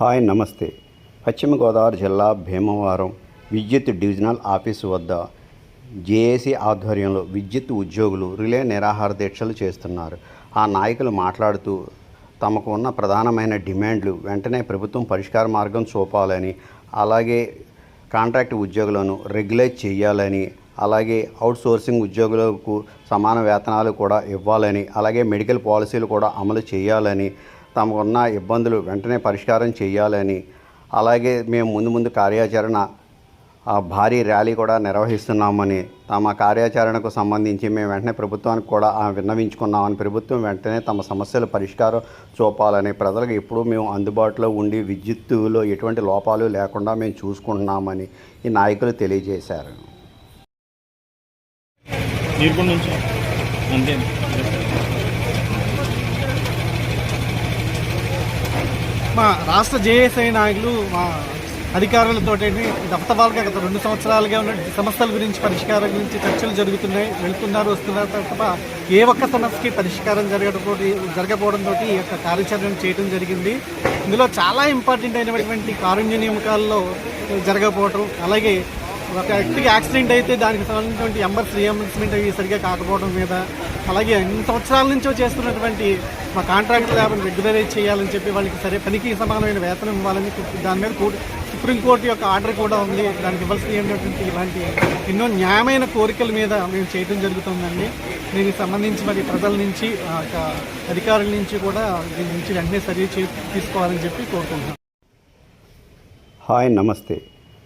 Hi నమస్తే. పశ్చిమ గోదావరి జిల్లా భీమవరం విద్యుత్ డివిజనల్ ఆఫీసు వద్ద జేఏసీ ఆధ్వర్యంలో విద్యుత్ ఉద్యోగులు రిలే నిరాహార దీక్షలు చేస్తున్నారు. ఆ నాయకులు మాట్లాడుతూ తమకు ఉన్న ప్రధానమైన డిమాండ్లు వెంటనే ప్రభుత్వం పరిష్కార మార్గం చూపాలని అలాగే కాంట్రాక్ట్ ఉద్యోగులను రెగ్యులేట్ చేయాలని అలాగే అవుట్ సోర్సింగ్ ఉద్యోగులకు సమాన వేతనాలు కూడా ఇవ్వాలని అలాగే మెడికల్ పాలసీలు కూడా అమలు చేయాలని తమకున్న ఇబ్బందులు వెంటనే పరిష్కారం చేయాలని. అలాగే మేము ముందు ముందు కార్యాచరణ భారీ ర్యాలీ కూడా నిర్వహిస్తున్నామని. తమ కార్యాచరణకు సంబంధించి మేము వెంటనే ప్రభుత్వానికి కూడా విన్నవించుకున్నామని ప్రభుత్వం వెంటనే తమ సమస్యల పరిష్కారం చూపాలని. ప్రజలకు ఎప్పుడూ మేము అందుబాటులో ఉండి విద్యుత్తులో ఎటువంటి లోపాలు లేకుండా మేము చూసుకుంటున్నామని ఈ నాయకులు తెలియజేశారు. అంతే మా రాష్ట్ర జేఏసీ నాయకులు మా అధికారులతో దఫతబాలుగా గత రెండు సంవత్సరాలుగా ఉన్న సమస్యల గురించి పరిష్కారం గురించి చర్చలు జరుగుతున్నాయి వెళ్తున్నారు వస్తున్నారు. తప్ప ఏ ఒక్క సమస్యకి పరిష్కారం జరగకపోతే జరగకపోవడంతో ఈ యొక్క కార్యాచరణ చేయడం జరిగింది. ఇందులో చాలా ఇంపార్టెంట్ అయినటువంటి కారుణ్య నియామకాల్లో జరగకపోవటం అలాగే ఒక వ్యక్తికి యాక్సిడెంట్ అయితే దానికి సంబంధించినటువంటి ఎంబర్స్ రియంబర్స్మెంట్ అవి సరిగా కాకపోవడం మీద అలాగే ఎన్ని సంవత్సరాల నుంచో చేస్తున్నటువంటి మా కాంట్రాక్ట్ లేబర్ రెగ్యులరైజ్ చేయాలని చెప్పి వాళ్ళకి సరే పనికి సమానమైన వేతనం ఇవ్వాలని దాని మీద కోర్టు సుప్రీంకోర్టు యొక్క ఆర్డర్ కూడా ఉంది. దానికి ఇవ్వాల్సినటువంటి ఇలాంటి ఎన్నో న్యాయమైన కోరికల మీద మేము చేయడం జరుగుతుందండి. దీనికి సంబంధించి మరి ప్రజల నుంచి అధికారుల నుంచి కూడా దీని నుంచి వెంటనే చర్య తీసుకోవాలని చెప్పి కోరుకుంటున్నాం. హాయ్ నమస్తే.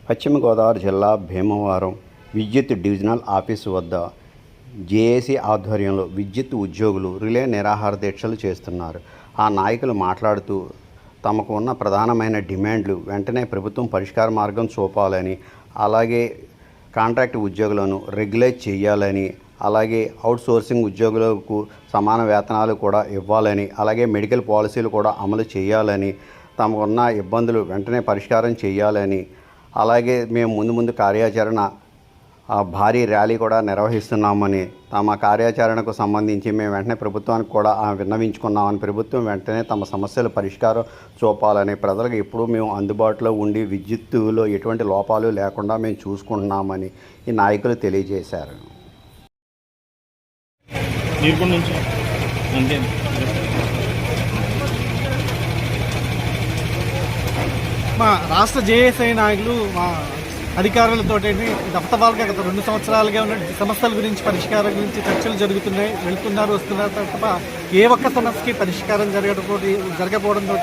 పశ్చిమ గోదావరి జిల్లా భీమవరం విద్యుత్ డివిజనల్ ఆఫీసు వద్ద జేఏసీ ఆధ్వర్యంలో విద్యుత్ ఉద్యోగులు రిలే నిరాహార దీక్షలు చేస్తున్నారు. ఆ నాయకులు మాట్లాడుతూ తమకు ఉన్న ప్రధానమైన డిమాండ్లు వెంటనే ప్రభుత్వం పరిష్కార మార్గం చూపాలని అలాగే కాంట్రాక్ట్ ఉద్యోగులను రెగ్యులేట్ చేయాలని అలాగే అవుట్ సోర్సింగ్ ఉద్యోగులకు సమాన వేతనాలు కూడా ఇవ్వాలని అలాగే మెడికల్ పాలసీలు కూడా అమలు చేయాలని తమకున్న ఇబ్బందులు వెంటనే పరిష్కారం చేయాలని అలాగే మేము ముందు ముందు కార్యాచరణ భారీ ర్యాలీ కూడా నిర్వహిస్తున్నామని తమ కార్యాచరణకు సంబంధించి మేము వెంటనే ప్రభుత్వానికి కూడా విన్నవించుకున్నామని ప్రభుత్వం వెంటనే తమ సమస్యల పరిష్కారం చూపాలని ప్రజలకు ఎప్పుడూ మేము అందుబాటులో ఉండి విద్యుత్తులో ఎటువంటి లోపాలు లేకుండా మేము చూసుకుంటున్నామని ఈ నాయకులు తెలియజేశారు నీరుకొండ నుంచి అంతే మా రాష్ట్ర జేఏసీ నాయకులు మా అధికారులతో దఫతబాలుగా గత రెండు సంవత్సరాలుగా ఉన్న సమస్యల గురించి పరిష్కారం గురించి చర్చలు జరుగుతున్నాయి వెళ్తున్నారు వస్తున్నారు తప్ప ఏ ఒక్క సమస్యకి పరిష్కారం జరగకపోవడం జరగకపోవడంతో